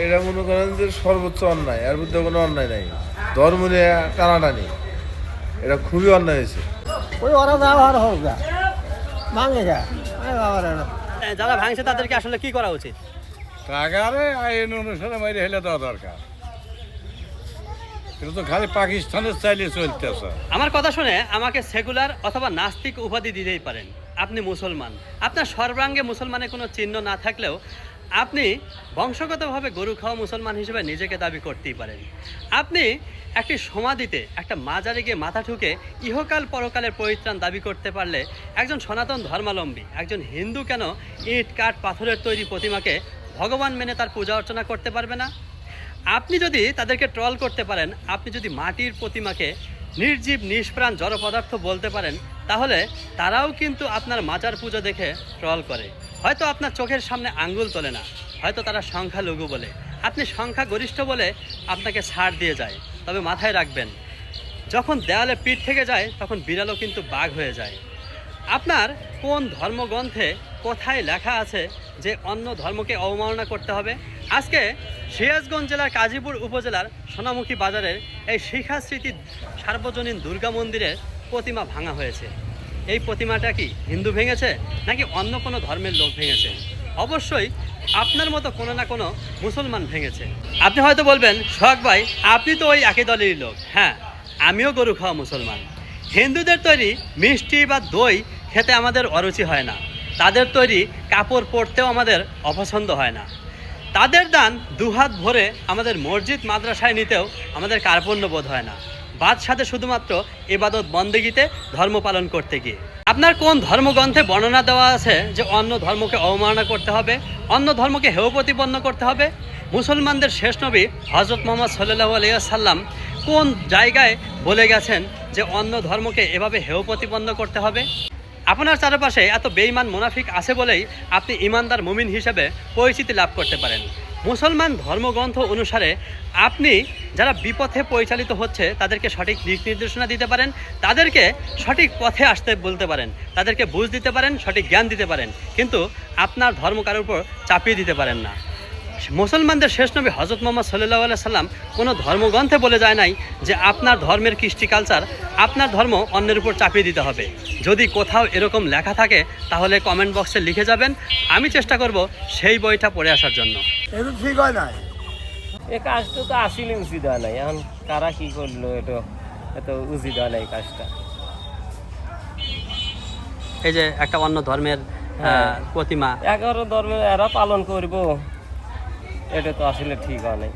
এটা মনে করেন যে সর্বোচ্চ অন্যায় এর মধ্যে কোনো অন্যায় নাই। ধর্ম নিয়ে টানাটানি। এটা খুবই অন্যায় হয়েছে। ওই ওরা ব্যবহার হোক গা। ভাঙে গা। যারা ভাঙছে তাদেরকে আসলে কি করা উচিত? টাকারে আইন অনুসারে মাইরে হেলে দেওয়া দরকার। এটা তো খালি পাকিস্তানের চাইলে চলতেছে। আমার কথা শুনে আমাকে সেকুলার অথবা নাস্তিক উপাধি দিতেই পারেন। আপনি মুসলমান। আপনার সর্বাঙ্গে মুসলমানের কোনো চিহ্ন না থাকলেও আপনি বংশগতভাবে গরু খাওয়া মুসলমান হিসেবে নিজেকে দাবি করতেই পারেন। আপনি একটি সমাধিতে, একটা মাজারে গিয়ে মাথা ঠুকে ইহকাল পরকালের পরিত্রাণ দাবি করতে পারলে একজন সনাতন ধর্মাবলম্বী, একজন হিন্দু কেন ইট, কাঠ, পাথরের তৈরি প্রতিমাকে ভগবান মেনে তার পূজা অর্চনা করতে পারবে না? আপনি যদি তাদেরকে ট্রল করতে পারেন, আপনি যদি মাটির প্রতিমাকে নির্জীব, নিষ্প্রাণ জড় পদার্থ বলতে পারেন, তাহলে তারাও কিন্তু আপনার মাজার পুজো দেখে ট্রল করে। হয়তো আপনার চোখের সামনে আঙ্গুল তোলে না, হয়তো তারা সংখ্যা লঘু বলে। আপনি সংখ্যা গরিষ্ঠ বলে আপনাকে ছাড় দিয়ে যায়, তবে মাথায় রাখবেন, যখন দেয়ালে পিঠ থেকে যায়, তখন বিড়ালও কিন্তু বাঘ হয়ে যায়। আপনার কোন ধর্মগ্রন্থে কোথায় লেখা আছে যে অন্য ধর্মকে অবমাননা করতে হবে? আজকে সিরাজগঞ্জ জেলার কাজীপুর উপজেলার সোনামুখী বাজারের এই শিখা স্মৃতি সার্বজনীন দুর্গা মন্দিরের প্রতিমা ভাঙা হয়েছে। এই প্রতিমাটা কি হিন্দু ভেঙেছে নাকি অন্য কোনো ধর্মের লোক ভেঙেছে? অবশ্যই আপনার মতো কোনো না কোনো মুসলমান ভেঙেছে। আপনি হয়তো বলবেন, সোহাগ ভাই, আপনি তো ওই একই দলেরই লোক। হ্যাঁ আমিও গরু খাওয়া মুসলমান। হিন্দুদের তৈরি মিষ্টি বা দই খেতে আমাদের অরুচি হয় না। তাদের তৈরি কাপড় পরতেও আমাদের অপছন্দ হয় না। তাদের দান দুহাত ভরে আমাদের মসজিদ, মাদ্রাসায় নিতেও আমাদের কার্পণ্য বোধ হয় না। বাদ সাথে শুধুমাত্র এবাদত বন্দেগীতে ধর্ম পালন করতে গিয়ে। আপনার কোন ধর্মগ্রন্থে বর্ণনা দেওয়া আছে যে অন্য ধর্মকে অবমাননা করতে হবে, অন্য ধর্মকে হেয় প্রতিপন্ন করতে হবে? মুসলমানদের শেষ নবী হজরত মোহাম্মদ সাল্লাহ আলিয়াল্লাম কোন জায়গায় বলে গেছেন যে অন্য ধর্মকে এভাবে হেয় প্রতিপন্ন করতে হবে? আপনার চারপাশে এত বেইমান মুনাফিক আছে বলেই আপনি ইমানদার মুমিন হিসেবে পরিচিতি লাভ করতে পারেন। মুসলমান ধর্মগ্রন্থ অনুসারে আপনি যারা বিপথে পরিচালিত হচ্ছে, তাদেরকে সঠিক দিক নির্দেশনা দিতে পারেন, তাদেরকে সঠিক পথে আসতে বলতে পারেন, তাদেরকে বুঝ দিতে পারেন, সঠিক জ্ঞান দিতে পারেন, কিন্তু আপনার ধর্ম কারোর উপর চাপিয়ে দিতে পারেন না। মুসলমানদের শেষ নবী হজরত মোহাম্মদ সাল্লাহ সাল্লাম কোনো ধর্মগ্রন্থে বলে যায় নাই যে আপনার ধর্মের কৃষ্টি কালচার আপনার ধর্ম অন্যের উপর চাপিয়ে দিতে হবে। যদি কোথাও এরকম লেখা থাকে তাহলে কমেন্ট বক্সে লিখে যাবেন। আমি চেষ্টা করব সেই বইটা পড়ে আসার জন্য। ঠিক হয় নাই। এই কাজটা তো আসলে উচিত হয় নাই। এখন কারা কি করল এটা এত উচিত হয় নাই কাজটা। এই যে একটা অন্য ধর্মের হ্যাঁ। প্রতিমা। এগারো ধর্মের এরা পালন করব। এটা তো আসলে ঠিক হয় নাই।